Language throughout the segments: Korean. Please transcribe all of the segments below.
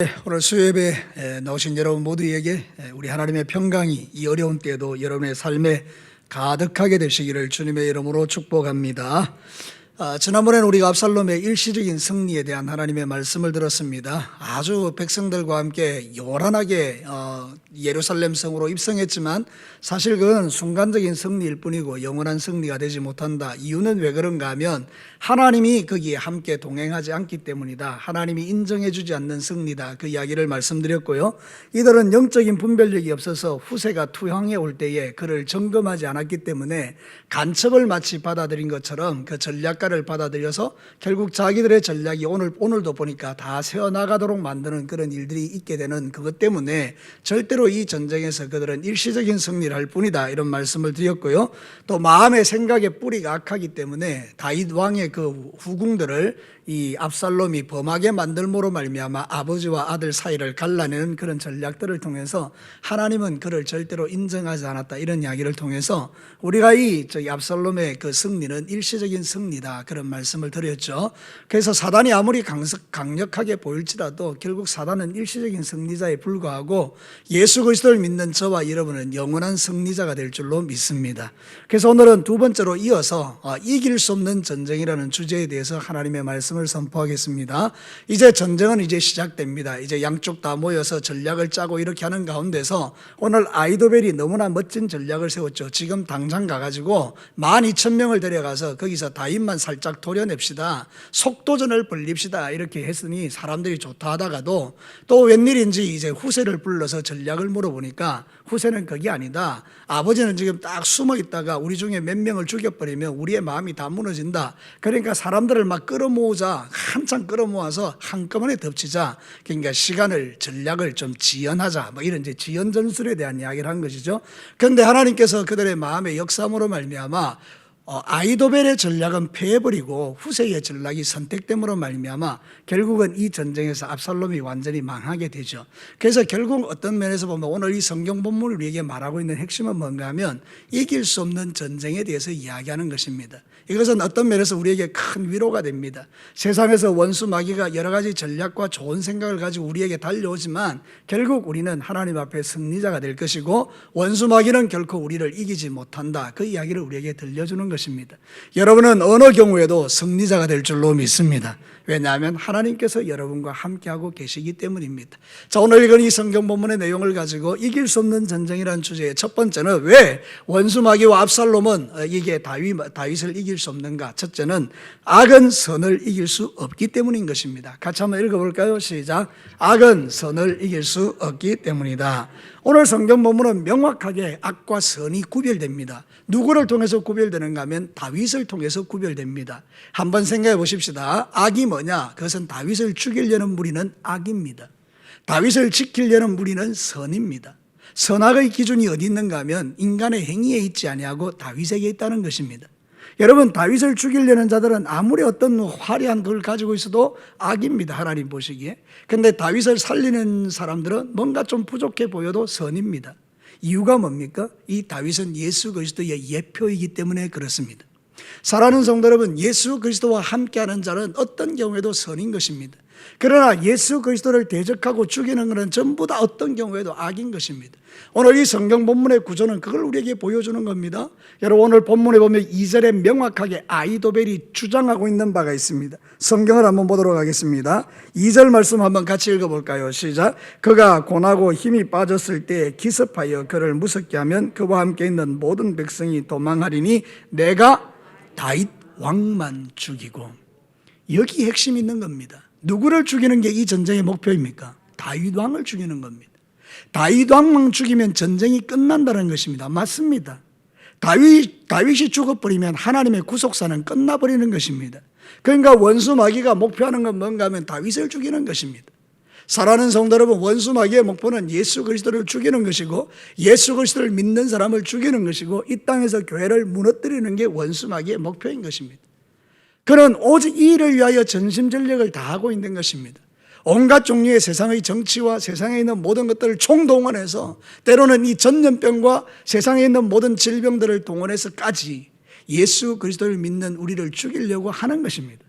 네, 오늘 수요예배에 나오신 여러분 모두에게 우리 하나님의 평강이 이 어려운 때에도 여러분의 삶에 가득하게 되시기를 주님의 이름으로 축복합니다. 아, 지난번에는 우리가 압살롬의 일시적인 승리에 대한 하나님의 말씀을 들었습니다. 아주 백성들과 함께 요란하게 어, 예루살렘 성으로 입성했지만 사실 그건 순간적인 승리일 뿐이고 영원한 승리가 되지 못한다. 이유는 왜 그런가 하면 하나님이 거기에 함께 동행하지 않기 때문이다. 하나님이 인정해주지 않는 승리다. 그 이야기를 말씀드렸고요. 이들은 영적인 분별력이 없어서 후세가 투항해 올 때에 그를 점검하지 않았기 때문에 간첩을 마치 받아들인 것처럼 그 전략가 를 받아들여서 결국 자기들의 전략이 오늘 오늘도 보니까 다 세워 나가도록 만드는 그런 일들이 있게 되는 그것 때문에 절대로 이 전쟁에서 그들은 일시적인 승리를 할 뿐이다 이런 말씀을 드렸고요. 또 마음의 생각의 뿌리가 악하기 때문에 다윗 왕의 그 후궁들을 이 압살롬이 범하게 만들므로 말미암아 아버지와 아들 사이를 갈라내는 그런 전략들을 통해서 하나님은 그를 절대로 인정하지 않았다 이런 이야기를 통해서 우리가 이 저기 압살롬의 그 승리는 일시적인 승리다 그런 말씀을 드렸죠. 그래서 사단이 아무리 강력하게 보일지라도 결국 사단은 일시적인 승리자에 불과하고 예수 그리스도를 믿는 저와 여러분은 영원한 승리자가 될 줄로 믿습니다. 그래서 오늘은 두 번째로 이어서 어, 이길 수 없는 전쟁이라는 주제에 대해서 하나님의 말씀을 선포하겠습니다. 이제 전쟁은 이제 시작됩니다. 이제 양쪽 다 모여서 전략을 짜고 이렇게 하는 가운데서 오늘 아이도벨이 너무나 멋진 전략을 세웠죠. 지금 당장 가가지고 12,000명을 데려가서 거기서 다윗만 살짝 도려냅시다. 속도전을 벌립시다. 이렇게 했으니 사람들이 좋다 하다가도 또 웬일인지 이제 후세를 불러서 전략을 물어보니까 후세는 그게 아니다. 아버지는 지금 딱 숨어 있다가 우리 중에 몇 명을 죽여버리면 우리의 마음이 다 무너진다. 그러니까 사람들을 막 끌어모으자. 한참 끌어모아서 한꺼번에 덮치자. 그러니까 시간을, 전략을 좀 지연하자. 뭐 이런 이제 지연 전술에 대한 이야기를 한 것이죠. 그런데 하나님께서 그들의 마음의 역삼으로 말미암아 어, 아이도벨의 전략은 패해버리고 후세의 전략이 선택됨으로 말미암아 결국은 이 전쟁에서 압살롬이 완전히 망하게 되죠. 그래서 결국 어떤 면에서 보면 오늘 이 성경 본문을 우리에게 말하고 있는 핵심은 뭔가 하면 이길 수 없는 전쟁에 대해서 이야기하는 것입니다. 이것은 어떤 면에서 우리에게 큰 위로가 됩니다. 세상에서 원수 마귀가 여러 가지 전략과 좋은 생각을 가지고 우리에게 달려오지만 결국 우리는 하나님 앞에 승리자가 될 것이고 원수 마귀는 결코 우리를 이기지 못한다. 그 이야기를 우리에게 들려주는 것입니다. 여러분은 어느 경우에도 승리자가 될 줄로 믿습니다. 왜냐하면 하나님께서 여러분과 함께하고 계시기 때문입니다. 자, 오늘 읽은 이 성경 본문의 내용을 가지고 이길 수 없는 전쟁이라는 주제의 첫 번째는 왜 원수 마귀와 압살롬은 어, 이게 다윗, 다윗을 이길 수 없는가? 첫째는 악은 선을 이길 수 없기 때문인 것입니다. 같이 한번 읽어볼까요? 시작. 악은 선을 이길 수 없기 때문이다. 오늘 성경 본문은 명확하게 악과 선이 구별됩니다. 누구를 통해서 구별되는가 하면 다윗을 통해서 구별됩니다. 한번 생각해 보십시다. 악이 뭐냐? 그것은 다윗을 죽이려는 무리는 악입니다. 다윗을 지키려는 무리는 선입니다. 선악의 기준이 어디 있는가 하면 인간의 행위에 있지 아니하고 다윗에게 있다는 것입니다. 여러분 다윗을 죽이려는 자들은 아무리 어떤 화려한 걸 가지고 있어도 악입니다. 하나님 보시기에. 근데 다윗을 살리는 사람들은 뭔가 좀 부족해 보여도 선입니다. 이유가 뭡니까? 이 다윗은 예수 그리스도의 예표이기 때문에 그렇습니다. 사랑하는 성도 여러분, 예수 그리스도와 함께하는 자는 어떤 경우에도 선인 것입니다. 그러나 예수 그리스도를 대적하고 죽이는 것은 전부 다 어떤 경우에도 악인 것입니다. 오늘 이 성경 본문의 구조는 그걸 우리에게 보여주는 겁니다. 여러분 오늘 본문에 보면 2절에 명확하게 아이도벨이 주장하고 있는 바가 있습니다. 성경을 한번 보도록 하겠습니다. 2절 말씀 한번 같이 읽어볼까요? 시작. 그가 고나고 힘이 빠졌을 때 기습하여 그를 무섭게 하면 그와 함께 있는 모든 백성이 도망하리니 내가 다윗 왕만 죽이고 여기 핵심이 있는 겁니다. 누구를 죽이는 게 이 전쟁의 목표입니까? 다윗 왕을 죽이는 겁니다. 다윗 왕만 죽이면 전쟁이 끝난다는 것입니다. 맞습니다. 다윗, 다윗이 죽어버리면 하나님의 구속사는 끝나버리는 것입니다. 그러니까 원수 마귀가 목표하는 건 뭔가 하면 다윗을 죽이는 것입니다. 사랑하는 성도 여러분, 원수 마귀의 목표는 예수 그리스도를 죽이는 것이고 예수 그리스도를 믿는 사람을 죽이는 것이고 이 땅에서 교회를 무너뜨리는 게 원수 마귀의 목표인 것입니다. 그는 오직 이 일을 위하여 전심전력을 다하고 있는 것입니다. 온갖 종류의 세상의 정치와 세상에 있는 모든 것들을 총동원해서 때로는 이 전염병과 세상에 있는 모든 질병들을 동원해서까지 예수 그리스도를 믿는 우리를 죽이려고 하는 것입니다.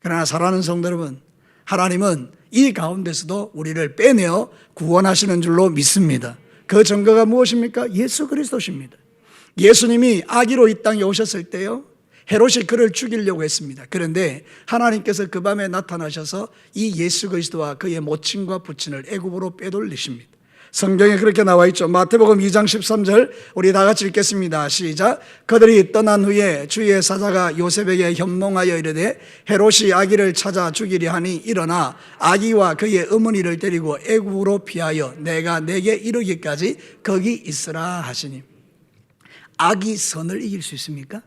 그러나 사랑하는 성도 여러분, 하나님은 이 가운데서도 우리를 빼내어 구원하시는 줄로 믿습니다. 그 증거가 무엇입니까? 예수 그리스도십니다. 예수님이 아기로 이 땅에 오셨을 때요. 헤롯이 그를 죽이려고 했습니다. 그런데 하나님께서 그 밤에 나타나셔서 이 예수 그리스도와 그의 모친과 부친을 애굽으로 빼돌리십니다. 성경에 그렇게 나와 있죠. 마태복음 2장 13절 우리 다 같이 읽겠습니다. 시작. 그들이 떠난 후에 주의 사자가 요셉에게 현몽하여 이르되 헤롯이 아기를 찾아 죽이려 하니 일어나 아기와 그의 어머니를 데리고 애굽으로 피하여 내가 내게 이르기까지 거기 있으라 하시니 악이 선을 이길 수 있습니까?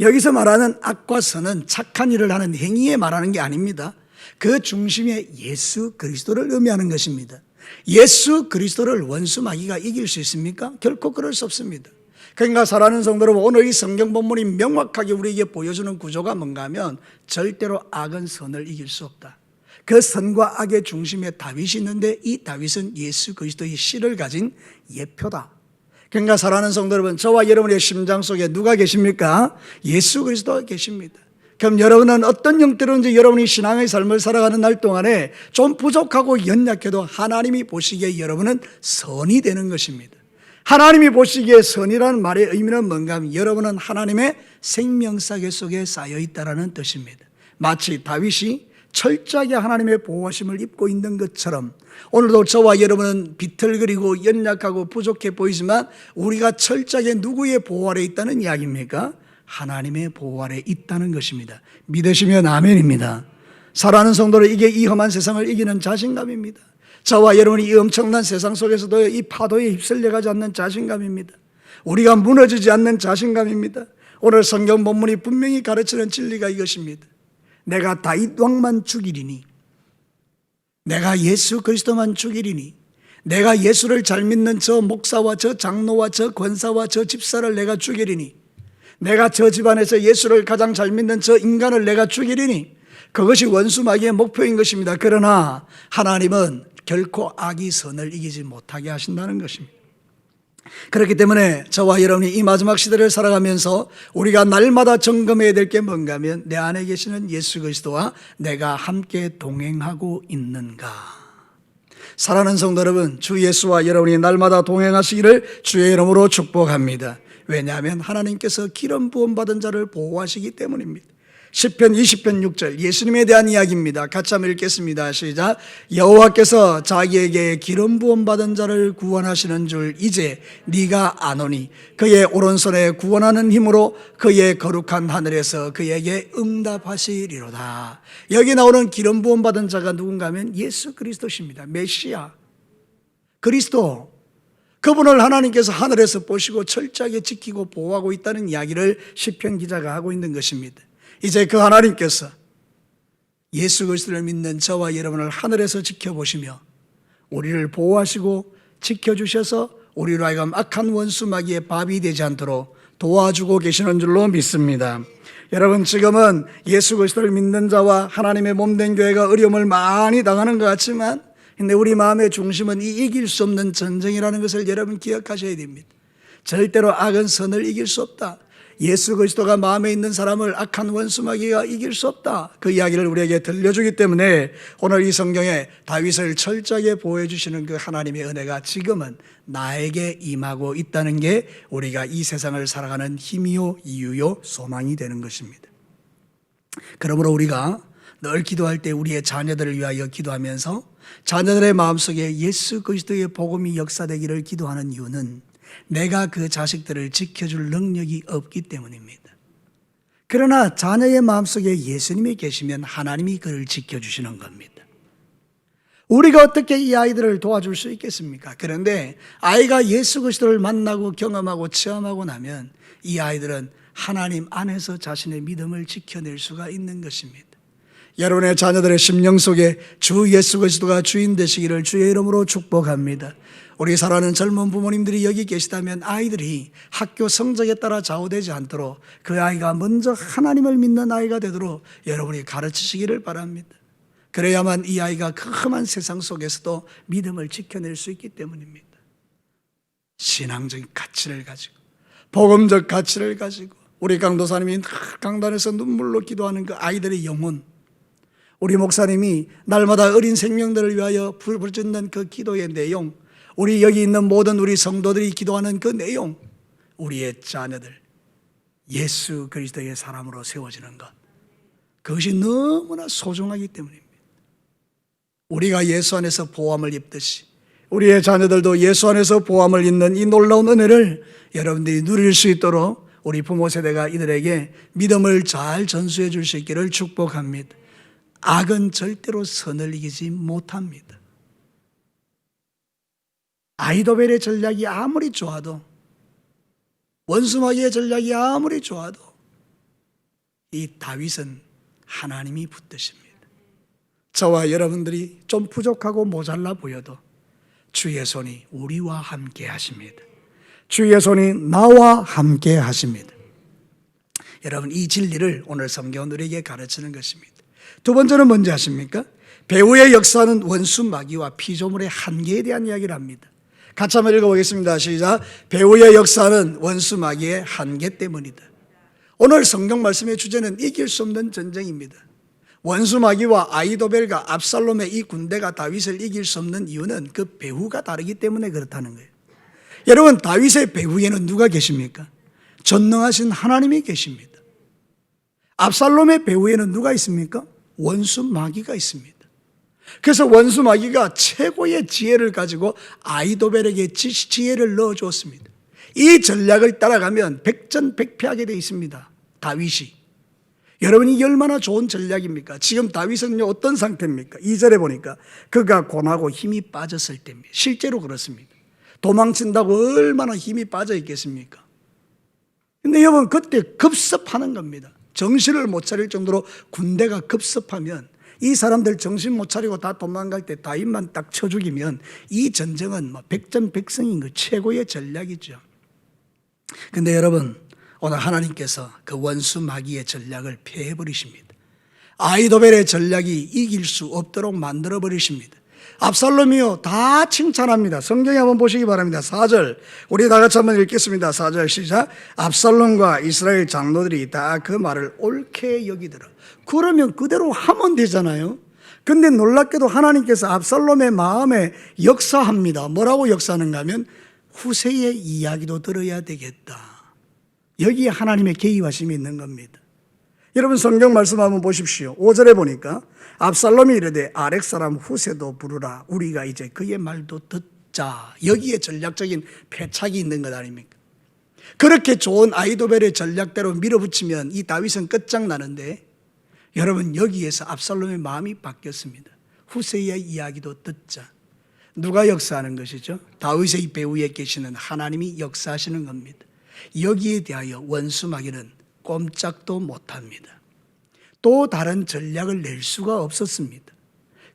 여기서 말하는 악과 선은 착한 일을 하는 행위에 말하는 게 아닙니다. 그 중심에 예수 그리스도를 의미하는 것입니다. 예수 그리스도를 원수 마귀가 이길 수 있습니까? 결코 그럴 수 없습니다. 그러니까 사랑하는 성도 여러분 오늘 이 성경 본문이 명확하게 우리에게 보여주는 구조가 뭔가 하면 절대로 악은 선을 이길 수 없다. 그 선과 악의 중심에 다윗이 있는데 이 다윗은 예수 그리스도의 씨를 가진 예표다. 그러니까 사랑하는 성도 여러분 저와 여러분의 심장 속에 누가 계십니까? 예수 그리스도가 계십니다. 그럼 여러분은 어떤 형태로든지 여러분이 신앙의 삶을 살아가는 날 동안에 좀 부족하고 연약해도 하나님이 보시기에 여러분은 선이 되는 것입니다. 하나님이 보시기에 선이라는 말의 의미는 뭔가 하면 여러분은 하나님의 생명사계 속에 쌓여 있다라는 뜻입니다. 마치 다윗이 철저하게 하나님의 보호하심을 입고 있는 것처럼 오늘도 저와 여러분은 비틀거리고 연약하고 부족해 보이지만 우리가 철저하게 누구의 보호 아래 있다는 이야기입니까? 하나님의 보호 아래 있다는 것입니다. 믿으시면 아멘입니다. 사랑하는 성도를 이게 이 험한 세상을 이기는 자신감입니다. 저와 여러분이 이 엄청난 세상 속에서도 이 파도에 휩쓸려 가지 않는 자신감입니다. 우리가 무너지지 않는 자신감입니다. 오늘 성경 본문이 분명히 가르치는 진리가 이것입니다. 내가 다윗 왕만 죽이리니 내가 예수 그리스도만 죽이리니 내가 예수를 잘 믿는 저 목사와 저 장로와 저 권사와 저 집사를 내가 죽이리니 내가 저 집안에서 예수를 가장 잘 믿는 저 인간을 내가 죽이리니 그것이 원수 마귀의 목표인 것입니다. 그러나 하나님은 결코 악이 선을 이기지 못하게 하신다는 것입니다. 그렇기 때문에 저와 여러분이 이 마지막 시대를 살아가면서 우리가 날마다 점검해야 될 게 뭔가 하면 내 안에 계시는 예수 그리스도와 내가 함께 동행하고 있는가. 사랑하는 성도 여러분, 주 예수와 여러분이 날마다 동행하시기를 주의 이름으로 축복합니다. 왜냐하면 하나님께서 기름 부음 받은 자를 보호하시기 때문입니다. 10편 20편 6절 예수님에 대한 이야기입니다. 같이 한번 읽겠습니다. 시작. 여호와께서 자기에게 기름 부음 받은 자를 구원하시는 줄 이제 네가 아노니 그의 오른손에 구원하는 힘으로 그의 거룩한 하늘에서 그에게 응답하시리로다. 여기 나오는 기름 부음 받은 자가 누군가 하면 예수 그리스도십니다. 메시아. 그리스도 그분을 하나님께서 하늘에서 보시고 철저하게 지키고 보호하고 있다는 이야기를 시편 기자가 하고 있는 것입니다. 이제 그 하나님께서 예수 그리스도를 믿는 저와 여러분을 하늘에서 지켜보시며 우리를 보호하시고 지켜주셔서 우리로 하여금 악한 원수 마귀의 밥이 되지 않도록 도와주고 계시는 줄로 믿습니다. 여러분 지금은 예수 그리스도를 믿는 자와 하나님의 몸된 교회가 어려움을 많이 당하는 것 같지만 근데 우리 마음의 중심은 이 이길 수 없는 전쟁이라는 것을 여러분 기억하셔야 됩니다. 절대로 악은 선을 이길 수 없다. 예수 그리스도가 마음에 있는 사람을 악한 원수 마귀가 이길 수 없다. 그 이야기를 우리에게 들려주기 때문에 오늘 이 성경에 다윗을 철저하게 보호해 주시는 그 하나님의 은혜가 지금은 나에게 임하고 있다는 게 우리가 이 세상을 살아가는 힘이요 이유요 소망이 되는 것입니다. 그러므로 우리가 늘 기도할 때 우리의 자녀들을 위하여 기도하면서 자녀들의 마음속에 예수 그리스도의 복음이 역사되기를 기도하는 이유는 내가 그 자식들을 지켜줄 능력이 없기 때문입니다. 그러나 자녀의 마음속에 예수님이 계시면 하나님이 그를 지켜주시는 겁니다. 우리가 어떻게 이 아이들을 도와줄 수 있겠습니까? 그런데 아이가 예수 그리스도를 만나고 경험하고 체험하고 나면 이 아이들은 하나님 안에서 자신의 믿음을 지켜낼 수가 있는 것입니다. 여러분의 자녀들의 심령 속에 주 예수 그리스도가 주인 되시기를 주의 이름으로 축복합니다. 우리 사랑하는 젊은 부모님들이 여기 계시다면 아이들이 학교 성적에 따라 좌우되지 않도록 그 아이가 먼저 하나님을 믿는 아이가 되도록 여러분이 가르치시기를 바랍니다. 그래야만 이 아이가 그 험한 세상 속에서도 믿음을 지켜낼 수 있기 때문입니다. 신앙적인 가치를 가지고 복음적 가치를 가지고 우리 강도사님이 강단에서 눈물로 기도하는 그 아이들의 영혼 우리 목사님이 날마다 어린 생명들을 위하여 부르짖는 그 기도의 내용, 우리 여기 있는 모든 우리 성도들이 기도하는 그 내용, 우리의 자녀들 예수 그리스도의 사람으로 세워지는 것. 그것이 너무나 소중하기 때문입니다. 우리가 예수 안에서 보함을 입듯이 우리의 자녀들도 예수 안에서 보함을 입는 이 놀라운 은혜를 여러분들이 누릴 수 있도록 우리 부모 세대가 이들에게 믿음을 잘 전수해 줄 수 있기를 축복합니다. 악은 절대로 선을 이기지 못합니다. 아이도벨의 전략이 아무리 좋아도 원수마귀의 전략이 아무리 좋아도 이 다윗은 하나님이 붙드십니다. 저와 여러분들이 좀 부족하고 모자라 보여도 주의 손이 우리와 함께 하십니다. 주의 손이 나와 함께 하십니다. 여러분 이 진리를 오늘 성경은 우리에게 가르치는 것입니다. 두 번째는 뭔지 아십니까? 배후의 역사는 원수 마귀와 피조물의 한계에 대한 이야기를 합니다. 같이 한번 읽어보겠습니다. 시작. 배후의 역사는 원수 마귀의 한계 때문이다. 오늘 성경 말씀의 주제는 이길 수 없는 전쟁입니다. 원수 마귀와 아이도벨과 압살롬의 이 군대가 다윗을 이길 수 없는 이유는 그 배후가 다르기 때문에 그렇다는 거예요. 여러분 다윗의 배후에는 누가 계십니까? 전능하신 하나님이 계십니다. 압살롬의 배후에는 누가 있습니까? 원수 마귀가 있습니다. 그래서 원수 마귀가 최고의 지혜를 가지고 아이도벨에게 지- 지혜를 넣어 주었습니다. 이 전략을 따라가면 백전백패하게 되어 있습니다. 다윗이. 여러분 이게 얼마나 좋은 전략입니까? 지금 다윗은 어떤 상태입니까? 2절에 보니까 그가 고나고 힘이 빠졌을 때입니다. 실제로 그렇습니다. 도망친다고 얼마나 힘이 빠져 있겠습니까? 근데 여러분 그때 급습하는 겁니다. 정신을 못 차릴 정도로 군대가 급습하면 이 사람들 정신 못 차리고 다 도망갈 때 다윗만 딱 쳐 죽이면 이 전쟁은 뭐 백전백승인 그 최고의 전략이죠. 근데 여러분 오늘 하나님께서 그 원수 마귀의 전략을 폐해 버리십니다. 아이도벨의 전략이 이길 수 없도록 만들어 버리십니다. 압살롬이요 다 칭찬합니다. 성경에 한번 보시기 바랍니다. 4절 우리 다 같이 한번 읽겠습니다. 4절 시작 압살롬과 이스라엘 장로들이 다 그 말을 옳게 여기더라. 그러면 그대로 하면 되잖아요. 근데 놀랍게도 하나님께서 압살롬의 마음에 역사합니다. 뭐라고 역사하는가 하면 후세의 이야기도 들어야 되겠다. 여기에 하나님의 개입하심이 있는 겁니다. 여러분 성경 말씀 한번 보십시오. 5절에 보니까 압살롬이 이르되 아렉 사람 후세도 부르라. 우리가 이제 그의 말도 듣자. 여기에 전략적인 패착이 있는 것 아닙니까? 그렇게 좋은 아이도벨의 전략대로 밀어붙이면 이 다윗은 끝장나는데 여러분 여기에서 압살롬의 마음이 바뀌었습니다. 후세의 이야기도 듣자. 누가 역사하는 것이죠? 다윗의 배후에 계시는 하나님이 역사하시는 겁니다. 여기에 대하여 원수 마귀는 꼼짝도 못합니다. 또 다른 전략을 낼 수가 없었습니다.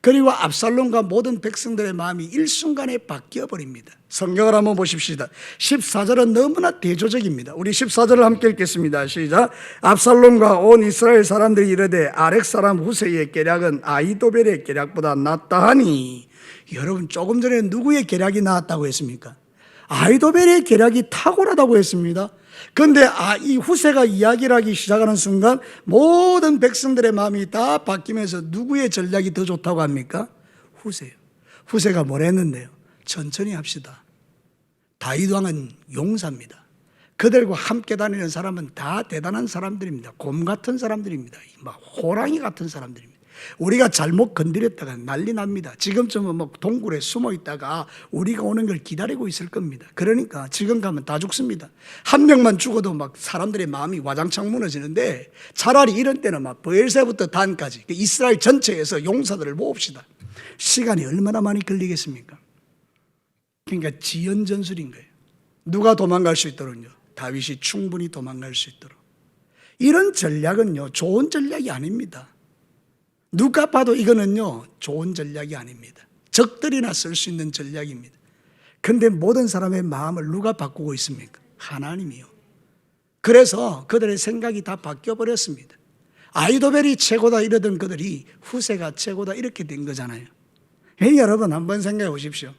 그리고 압살롬과 모든 백성들의 마음이 일순간에 바뀌어 버립니다. 성경을 한번 보십시다. 14절은 너무나 대조적입니다. 우리 14절을 함께 읽겠습니다. 시작. 압살롬과 온 이스라엘 사람들이 이르되 아렉 사람 후세의 계략은 아이도벨의 계략보다 낫다 하니 여러분 조금 전에 누구의 계략이 나았다고 했습니까? 아이도벨의 계략이 탁월하다고 했습니다. 그런데 아, 이 후세가 이야기를 하기 시작하는 순간 모든 백성들의 마음이 다 바뀌면서 누구의 전략이 더 좋다고 합니까? 후세요. 후세가 뭘 했는데요? 천천히 합시다. 다윗 왕은 용사입니다. 그들과 함께 다니는 사람은 다 대단한 사람들입니다. 곰 같은 사람들입니다. 막 호랑이 같은 사람들입니다. 우리가 잘못 건드렸다가 난리 납니다. 지금쯤은 뭐 동굴에 숨어 있다가 우리가 오는 걸 기다리고 있을 겁니다. 그러니까 지금 가면 다 죽습니다. 한 명만 죽어도 막 사람들의 마음이 와장창 무너지는데 차라리 이런 때는 막 버엘세부터 단까지 그 이스라엘 전체에서 용사들을 모읍시다. 시간이 얼마나 많이 걸리겠습니까? 그러니까 지연 전술인 거예요. 누가 도망갈 수 있도록요? 다윗이 충분히 도망갈 수 있도록. 이런 전략은요, 좋은 전략이 아닙니다. 누가 봐도 이거는요, 좋은 전략이 아닙니다. 적들이나 쓸 수 있는 전략입니다. 근데 모든 사람의 마음을 누가 바꾸고 있습니까? 하나님이요. 그래서 그들의 생각이 다 바뀌어 버렸습니다. 아이도벨이 최고다 이러던 그들이 후세가 최고다 이렇게 된 거잖아요. 에이, 여러분 한번 생각해 보십시오.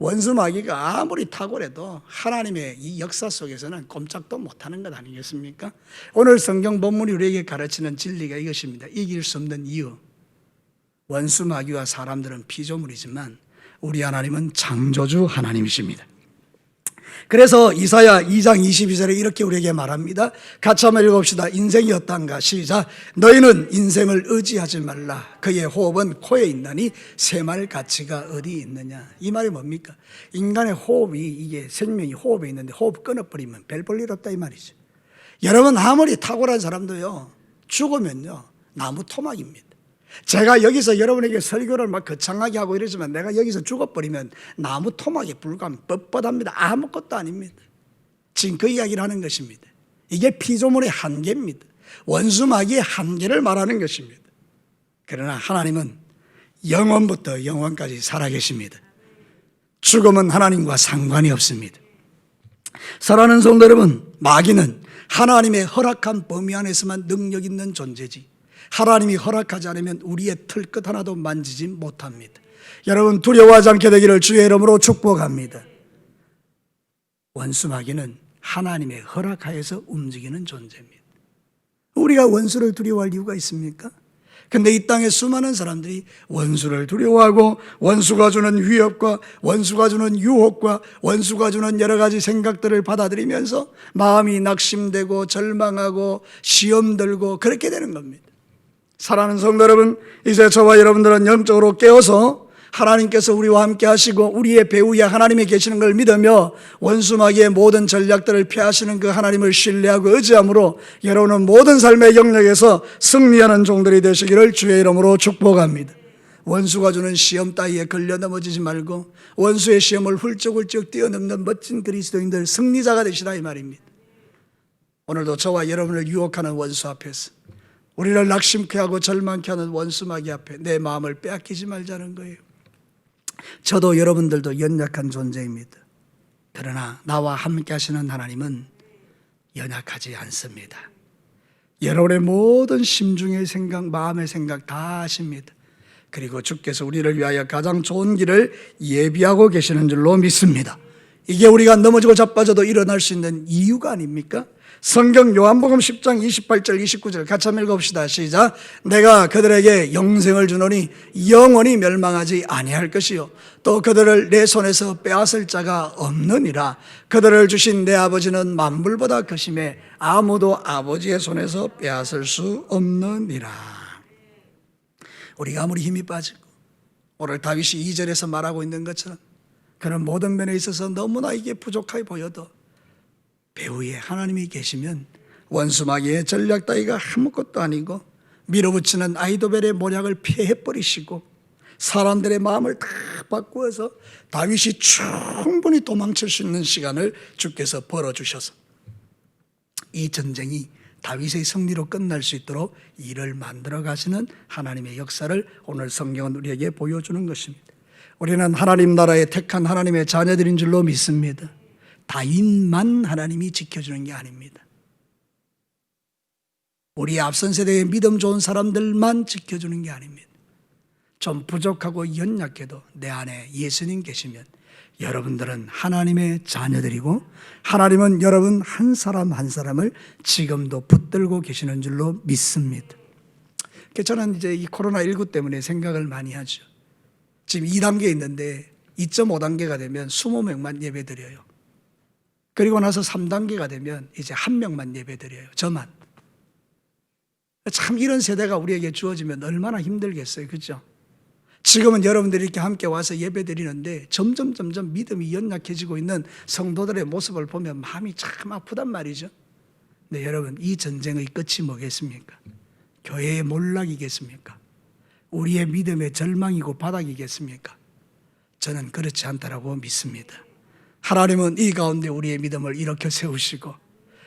원수 마귀가 아무리 탁월해도 하나님의 이 역사 속에서는 꼼짝도 못하는 것 아니겠습니까? 오늘 성경 본문이 우리에게 가르치는 진리가 이것입니다. 이길 수 없는 이유. 원수 마귀와 사람들은 피조물이지만 우리 하나님은 창조주 하나님이십니다. 그래서 이사야 2장 22절에 이렇게 우리에게 말합니다. 같이 한번 읽어봅시다. 인생이 어떤가? 시작. 너희는 인생을 의지하지 말라. 그의 호흡은 코에 있나니 새말 가치가 어디 있느냐? 이 말이 뭡니까? 인간의 호흡이 이게 생명이 호흡에 있는데 호흡 끊어버리면 별 볼 일 없다 이 말이죠. 여러분 아무리 탁월한 사람도요 죽으면요 나무 토막입니다. 제가 여기서 여러분에게 설교를 막 거창하게 하고 이러지만 내가 여기서 죽어버리면 나무 토막에 불과한 뻣뻣합니다. 아무것도 아닙니다. 지금 그 이야기를 하는 것입니다. 이게 피조물의 한계입니다. 원수마귀의 한계를 말하는 것입니다. 그러나 하나님은 영원부터 영원까지 살아계십니다. 죽음은 하나님과 상관이 없습니다. 사랑하는 성도 여러분, 마귀는 하나님의 허락한 범위 안에서만 능력 있는 존재지. 하나님이 허락하지 않으면 우리의 털끝 하나도 만지지 못합니다. 여러분 두려워하지 않게 되기를 주의 이름으로 축복합니다. 원수 마귀는 하나님의 허락하에서 움직이는 존재입니다. 우리가 원수를 두려워할 이유가 있습니까? 근데 이 땅에 수많은 사람들이 원수를 두려워하고 원수가 주는 위협과 원수가 주는 유혹과 원수가 주는 여러 가지 생각들을 받아들이면서 마음이 낙심되고 절망하고 시험 들고 그렇게 되는 겁니다. 사랑하는 성도 여러분, 이제 저와 여러분들은 영적으로 깨어서 하나님께서 우리와 함께 하시고 우리의 배후에 하나님이 계시는 걸 믿으며 원수마귀의 모든 전략들을 피하시는 그 하나님을 신뢰하고 의지함으로 여러분은 모든 삶의 영역에서 승리하는 종들이 되시기를 주의 이름으로 축복합니다. 원수가 주는 시험 따위에 걸려 넘어지지 말고 원수의 시험을 훌쩍훌쩍 뛰어넘는 멋진 그리스도인들 승리자가 되시라 이 말입니다. 오늘도 저와 여러분을 유혹하는 원수 앞에서 우리를 낙심케 하고 절망케 하는 원수마귀 앞에 내 마음을 빼앗기지 말자는 거예요. 저도 여러분들도 연약한 존재입니다. 그러나 나와 함께 하시는 하나님은 연약하지 않습니다. 여러분의 모든 심중의 생각, 마음의 생각 다 아십니다. 그리고 주께서 우리를 위하여 가장 좋은 길을 예비하고 계시는 줄로 믿습니다. 이게 우리가 넘어지고 자빠져도 일어날 수 있는 이유가 아닙니까? 성경 요한복음 10장 28절 29절 같이 한번 읽어봅시다. 시작. 내가 그들에게 영생을 주노니 영원히 멸망하지 아니할 것이요 또 그들을 내 손에서 빼앗을 자가 없느니라. 그들을 주신 내 아버지는 만물보다 크심에 아무도 아버지의 손에서 빼앗을 수 없느니라. 우리가 아무리 힘이 빠지고 오늘 다윗이 2절에서 말하고 있는 것처럼 그런 모든 면에 있어서 너무나 이게 부족하게 보여도 배후에 하나님이 계시면 원수마귀의 전략 따위가 아무것도 아니고 밀어붙이는 아이도벨의 모략을 피해버리시고 사람들의 마음을 다 바꾸어서 다윗이 충분히 도망칠 수 있는 시간을 주께서 벌어주셔서 이 전쟁이 다윗의 승리로 끝날 수 있도록 일을 만들어 가시는 하나님의 역사를 오늘 성경은 우리에게 보여주는 것입니다. 우리는 하나님 나라의 택한 하나님의 자녀들인 줄로 믿습니다. 다인만 하나님이 지켜주는 게 아닙니다. 우리 앞선 세대의 믿음 좋은 사람들만 지켜주는 게 아닙니다. 좀 부족하고 연약해도 내 안에 예수님 계시면 여러분들은 하나님의 자녀들이고 하나님은 여러분 한 사람 한 사람을 지금도 붙들고 계시는 줄로 믿습니다. 저는 이제 이 코로나19 때문에 생각을 많이 하죠. 지금 2단계 있는데 2.5단계가 되면 20명만 예배 드려요. 그리고 나서 3단계가 되면 이제 한 명만 예배 드려요. 저만. 참 이런 세대가 우리에게 주어지면 얼마나 힘들겠어요. 그죠? 지금은 여러분들이 이렇게 함께 와서 예배 드리는데 점점 점점 믿음이 연약해지고 있는 성도들의 모습을 보면 마음이 참 아프단 말이죠. 네, 여러분, 이 전쟁의 끝이 뭐겠습니까? 교회의 몰락이겠습니까? 우리의 믿음의 절망이고 바닥이겠습니까? 저는 그렇지 않다라고 믿습니다. 하나님은 이 가운데 우리의 믿음을 일으켜 세우시고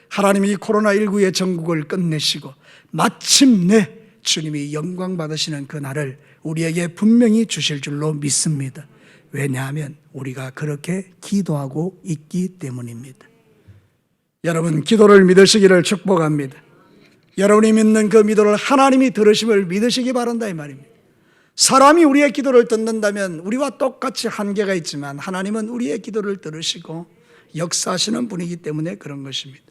하나님이 이 코로나19의 전국을 끝내시고 마침내 주님이 영광 받으시는 그 날을 우리에게 분명히 주실 줄로 믿습니다. 왜냐하면 우리가 그렇게 기도하고 있기 때문입니다. 여러분 기도를 믿으시기를 축복합니다. 여러분이 믿는 그 기도를 하나님이 들으심을 믿으시기 바란다 이 말입니다. 사람이 우리의 기도를 듣는다면 우리와 똑같이 한계가 있지만 하나님은 우리의 기도를 들으시고 역사하시는 분이기 때문에 그런 것입니다.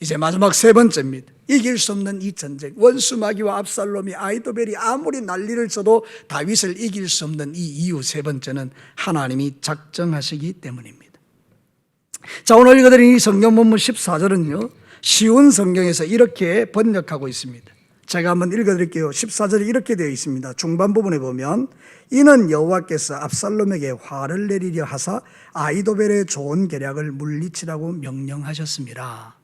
이제 마지막 세 번째입니다. 이길 수 없는 이 전쟁. 원수 마귀와 압살롬이 아이도벨이 아무리 난리를 쳐도 다윗을 이길 수 없는 이 이유 세 번째는 하나님이 작정하시기 때문입니다. 자, 오늘 읽어드린 이 성경 본문 14절은요, 쉬운 성경에서 이렇게 번역하고 있습니다. 제가 한번 읽어드릴게요. 14절이 이렇게 되어 있습니다. 중반 부분에 보면 이는 여호와께서 압살롬에게 화를 내리려 하사 아이도벨의 좋은 계략을 물리치라고 명령하셨습니다.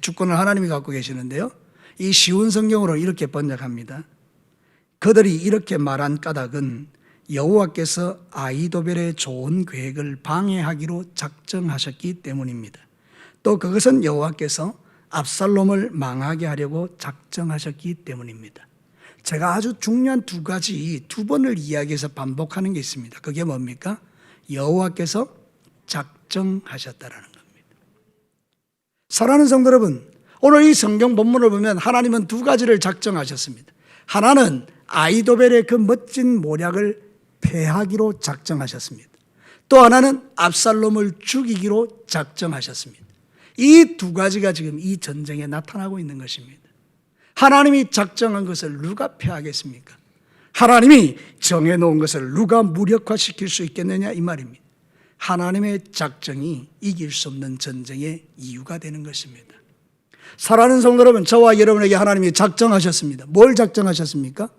주권을 하나님이 갖고 계시는데요. 이 쉬운 성경으로 이렇게 번역합니다. 그들이 이렇게 말한 까닭은 여호와께서 아이도벨의 좋은 계획을 방해하기로 작정하셨기 때문입니다. 또 그것은 여호와께서 압살롬을 망하게 하려고 작정하셨기 때문입니다. 제가 아주 중요한 두 가지 두 번을 이야기해서 반복하는 게 있습니다. 그게 뭡니까? 여호와께서 작정하셨다라는 겁니다. 사랑하는 성도 여러분, 오늘 이 성경 본문을 보면 하나님은 두 가지를 작정하셨습니다. 하나는 아이도벨의 그 멋진 모략을 패하기로 작정하셨습니다. 또 하나는 압살롬을 죽이기로 작정하셨습니다. 이 두 가지가 지금 이 전쟁에 나타나고 있는 것입니다. 하나님이 작정한 것을 누가 패하겠습니까? 하나님이 정해놓은 것을 누가 무력화시킬 수 있겠느냐 이 말입니다. 하나님의 작정이 이길 수 없는 전쟁의 이유가 되는 것입니다. 사랑하는 성도 여러분, 저와 여러분에게 하나님이 작정하셨습니다. 뭘 작정하셨습니까?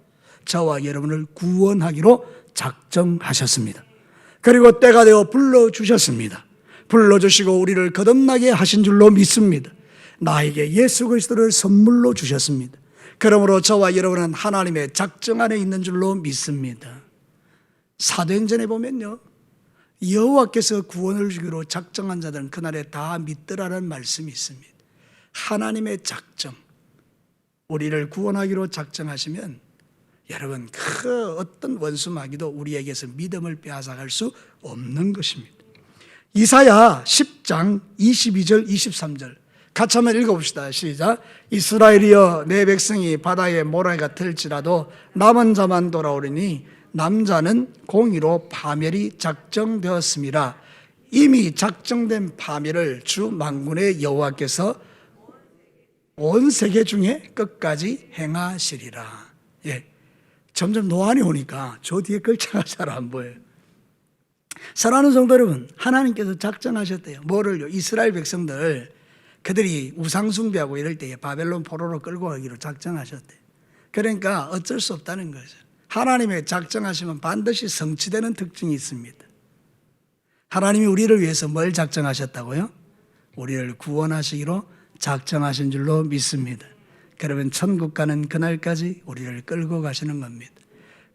저와 여러분을 구원하기로 작정하셨습니다. 그리고 때가 되어 불러주셨습니다. 불러주시고 우리를 거듭나게 하신 줄로 믿습니다. 나에게 예수 그리스도를 선물로 주셨습니다. 그러므로 저와 여러분은 하나님의 작정 안에 있는 줄로 믿습니다. 사도행전에 보면요. 여호와께서 구원을 주기로 작정한 자들은 그날에 다 믿더라는 말씀이 있습니다. 하나님의 작정, 우리를 구원하기로 작정하시면 여러분 그 어떤 원수 마귀도 우리에게서 믿음을 빼앗아갈 수 없는 것입니다. 이사야 10장 22절 23절 같이 한번 읽어봅시다. 시작. 이스라엘이여 내 백성이 바다에 모래가 틀지라도 남은 자만 돌아오리니 남자는 공의로 파멸이 작정되었습니다. 이미 작정된 파멸을 주 만군의 여호와께서 온 세계 중에 끝까지 행하시리라. 예. 점점 노안이 오니까 저 뒤에 글자가 잘 안 보여요. 사랑하는 성도 여러분, 하나님께서 작정하셨대요. 뭐를요? 이스라엘 백성들 그들이 우상숭배하고 이럴 때에 바벨론 포로로 끌고 가기로 작정하셨대. 그러니까 어쩔 수 없다는 거죠. 하나님의 작정하시면 반드시 성취되는 특징이 있습니다. 하나님이 우리를 위해서 뭘 작정하셨다고요? 우리를 구원하시기로 작정하신 줄로 믿습니다. 그러면 천국 가는 그날까지 우리를 끌고 가시는 겁니다.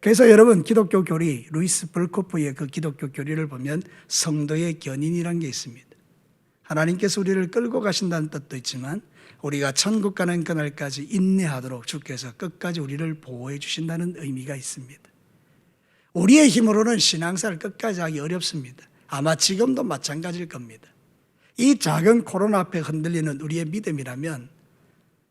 그래서 여러분 기독교 교리 루이스 벌코프의 그 기독교 교리를 보면 성도의 견인이란 게 있습니다. 하나님께서 우리를 끌고 가신다는 뜻도 있지만 우리가 천국 가는 그날까지 인내하도록 주께서 끝까지 우리를 보호해 주신다는 의미가 있습니다. 우리의 힘으로는 신앙생활 끝까지 하기 어렵습니다. 아마 지금도 마찬가지일 겁니다. 이 작은 코로나 앞에 흔들리는 우리의 믿음이라면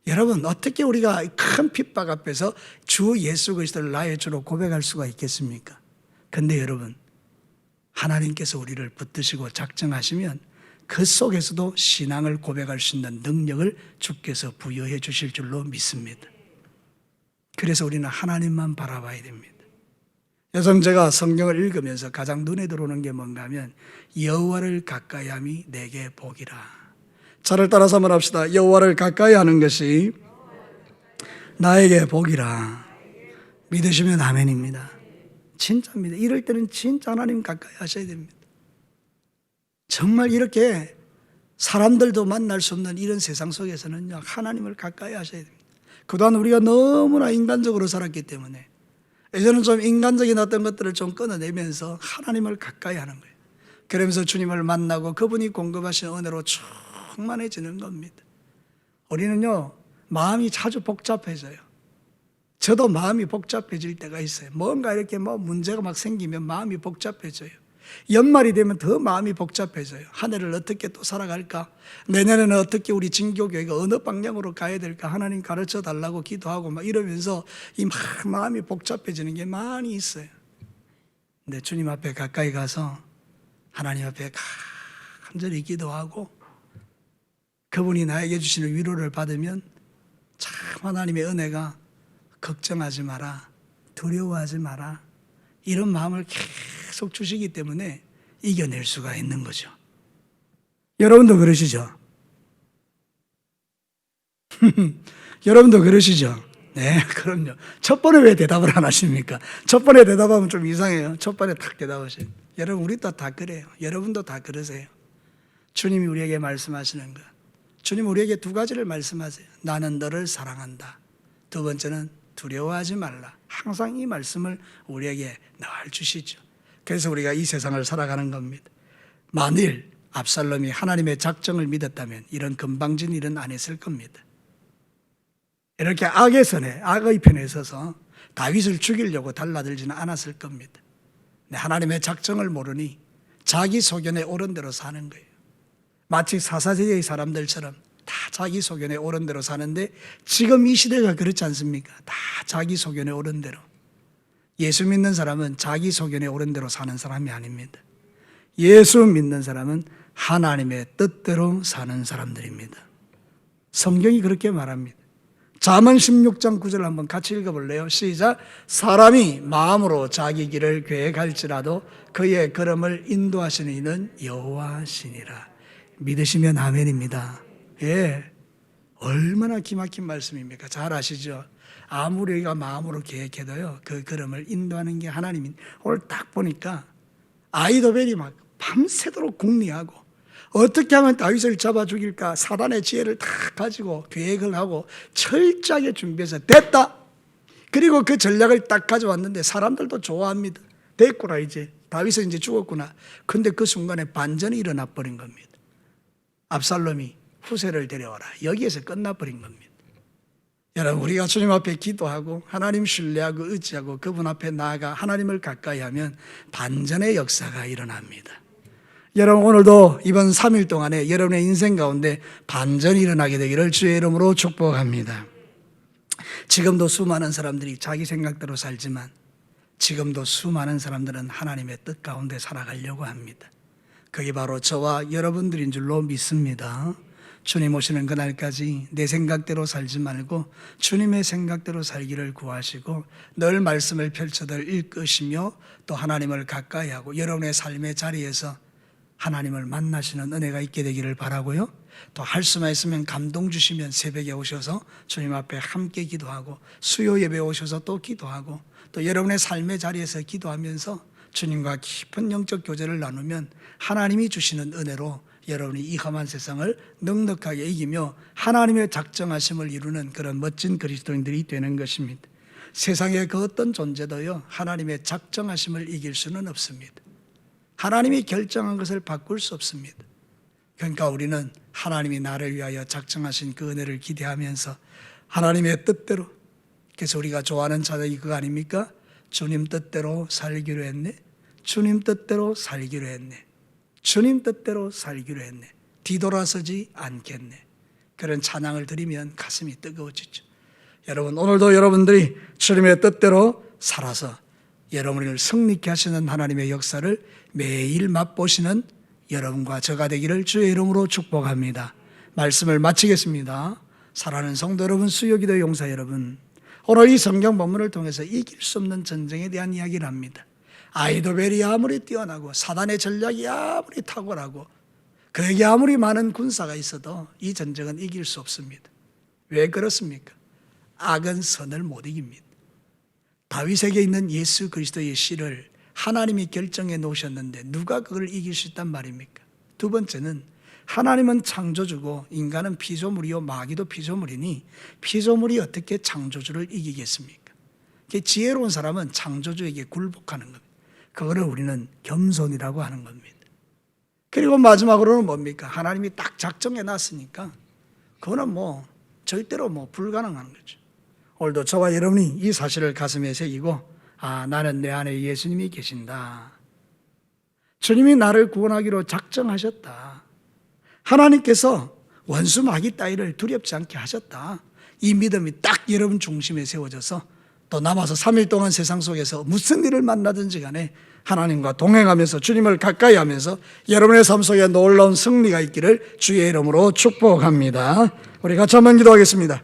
여러분 어떻게 우리가 큰 핍박 앞에서 주 예수 그리스도를 나의 주로 고백할 수가 있겠습니까? 근데 여러분 하나님께서 우리를 붙드시고 작정하시면 그 속에서도 신앙을 고백할 수 있는 능력을 주께서 부여해 주실 줄로 믿습니다. 그래서 우리는 하나님만 바라봐야 됩니다. 여성 제가 성경을 읽으면서 가장 눈에 들어오는 게 뭔가 하면 여호와를 가까이 함이 내게 복이라. 저를 따라서 한번 합시다. 여호와를 가까이 하는 것이 나에게 복이라. 믿으시면 아멘입니다. 진짜입니다. 이럴 때는 진짜 하나님 가까이 하셔야 됩니다. 정말 이렇게 사람들도 만날 수 없는 이런 세상 속에서는요, 하나님을 가까이 하셔야 됩니다. 그동안 우리가 너무나 인간적으로 살았기 때문에 예전은 좀 인간적인 어떤 것들을 좀 끊어내면서 하나님을 가까이 하는 거예요. 그러면서 주님을 만나고 그분이 공급하신 은혜로 충만해지는 겁니다. 우리는요, 마음이 자주 복잡해져요. 저도 마음이 복잡해질 때가 있어요. 뭔가 이렇게 뭐 문제가 막 생기면 마음이 복잡해져요. 연말이 되면 더 마음이 복잡해져요. 한 해를 어떻게 또 살아갈까? 내년에는 어떻게 우리 진교교회가 어느 방향으로 가야 될까? 하나님 가르쳐 달라고 기도하고 막 이러면서 이막 마음이 복잡해지는 게 많이 있어요. 근데 주님 앞에 가까이 가서 하나님 앞에 간절히 기도하고 그분이 나에게 주시는 위로를 받으면 참 하나님의 은혜가 걱정하지 마라, 두려워하지 마라 이런 마음을 계속 주시기 때문에 이겨낼 수가 있는 거죠. 여러분도 그러시죠? 여러분도 그러시죠? 네, 그럼요. 첫 번에 왜 대답을 안 하십니까? 첫 번에 대답하면 좀 이상해요. 첫 번에 탁 대답하세요. 여러분, 우리도 다 그래요. 여러분도 다 그러세요. 주님이 우리에게 말씀하시는 것. 주님 우리에게 두 가지를 말씀하세요. 나는 너를 사랑한다. 두 번째는 두려워하지 말라. 항상 이 말씀을 우리에게 늘 주시죠. 그래서 우리가 이 세상을 살아가는 겁니다. 만일 압살롬이 하나님의 작정을 믿었다면 이런 금방진 일은 안 했을 겁니다. 이렇게 악의 선에 악의 편에 서서 다윗을 죽이려고 달라들지는 않았을 겁니다. 네, 하나님의 작정을 모르니 자기 소견에 옳은 대로 사는 거예요. 마치 사사세계의 사람들처럼 다 자기 소견에 옳은 대로 사는데 지금 이 시대가 그렇지 않습니까? 다 자기 소견에 옳은 대로. 예수 믿는 사람은 자기 소견에 옳은 대로 사는 사람이 아닙니다. 예수 믿는 사람은 하나님의 뜻대로 사는 사람들입니다. 성경이 그렇게 말합니다. 잠언 16장 9절 한번 같이 읽어볼래요? 시작. 사람이 마음으로 자기 길을 계획할지라도 그의 걸음을 인도하시는 이는 여호와시니라. 믿으시면 아멘입니다. 예. 얼마나 기막힌 말씀입니까? 잘 아시죠? 아무리 우리가 마음으로 계획해도요, 그 걸음을 인도하는 게 하나님인. 오늘 딱 보니까 아이도벨이 막 밤새도록 궁리하고 어떻게 하면 다윗을 잡아 죽일까 사단의 지혜를 다 가지고 계획을 하고 철저하게 준비해서 됐다. 그리고 그 전략을 딱 가져왔는데 사람들도 좋아합니다. 됐구나 이제 다윗은 이제 죽었구나. 근데 그 순간에 반전이 일어나 버린 겁니다. 압살롬이 후세를 데려와라. 여기에서 끝나버린 겁니다. 여러분, 우리가 주님 앞에 기도하고 하나님 신뢰하고 의지하고 그분 앞에 나아가 하나님을 가까이 하면 반전의 역사가 일어납니다. 여러분, 오늘도 이번 3일 동안에 여러분의 인생 가운데 반전이 일어나게 되기를 주의 이름으로 축복합니다. 지금도 수많은 사람들이 자기 생각대로 살지만 지금도 수많은 사람들은 하나님의 뜻 가운데 살아가려고 합니다. 그게 바로 저와 여러분들인 줄로 믿습니다. 주님 오시는 그날까지 내 생각대로 살지 말고 주님의 생각대로 살기를 구하시고 늘 말씀을 펼쳐들 읽으시며 또 하나님을 가까이 하고 여러분의 삶의 자리에서 하나님을 만나시는 은혜가 있게 되기를 바라고요. 또 할 수만 있으면 감동 주시면 새벽에 오셔서 주님 앞에 함께 기도하고 수요 예배 오셔서 또 기도하고 또 여러분의 삶의 자리에서 기도하면서 주님과 깊은 영적 교제를 나누면 하나님이 주시는 은혜로 여러분이 이 험한 세상을 넉넉하게 이기며 하나님의 작정하심을 이루는 그런 멋진 그리스도인들이 되는 것입니다. 세상의 그 어떤 존재도요, 하나님의 작정하심을 이길 수는 없습니다. 하나님이 결정한 것을 바꿀 수 없습니다. 그러니까 우리는 하나님이 나를 위하여 작정하신 그 은혜를 기대하면서 하나님의 뜻대로 그래서 우리가 좋아하는 찬양이 그거 아닙니까? 주님 뜻대로 살기로 했네. 주님 뜻대로 살기로 했네. 주님 뜻대로 살기로 했네. 뒤돌아서지 않겠네. 그런 찬양을 드리면 가슴이 뜨거워지죠. 여러분, 오늘도 여러분들이 주님의 뜻대로 살아서 여러분을 승리케 하시는 하나님의 역사를 매일 맛보시는 여러분과 저가 되기를 주의 이름으로 축복합니다. 말씀을 마치겠습니다. 사랑하는 성도 여러분, 수요기도 용사 여러분, 오늘 이 성경 본문을 통해서 이길 수 없는 전쟁에 대한 이야기를 합니다. 아이도벨이 아무리 뛰어나고 사단의 전략이 아무리 탁월하고 그에게 아무리 많은 군사가 있어도 이 전쟁은 이길 수 없습니다. 왜 그렇습니까? 악은 선을 못 이깁니다. 다윗에게 있는 예수 그리스도의 씨를 하나님이 결정해 놓으셨는데 누가 그걸 이길 수 있단 말입니까? 두 번째는 하나님은 창조주고 인간은 피조물이요 마귀도 피조물이니 피조물이 어떻게 창조주를 이기겠습니까? 지혜로운 사람은 창조주에게 굴복하는 겁니다. 그거를 우리는 겸손이라고 하는 겁니다. 그리고 마지막으로는 뭡니까? 하나님이 딱 작정해 놨으니까 그거는 뭐 절대로 뭐 불가능한 거죠. 오늘도 저와 여러분이 이 사실을 가슴에 새기고 아 나는 내 안에 예수님이 계신다. 주님이 나를 구원하기로 작정하셨다. 하나님께서 원수 마귀 따위를 두렵지 않게 하셨다. 이 믿음이 딱 여러분 중심에 세워져서 또 남아서 3일 동안 세상 속에서 무슨 일을 만나든지 간에 하나님과 동행하면서 주님을 가까이 하면서 여러분의 삶 속에 놀라운 승리가 있기를 주의 이름으로 축복합니다. 우리 같이 한번 기도하겠습니다.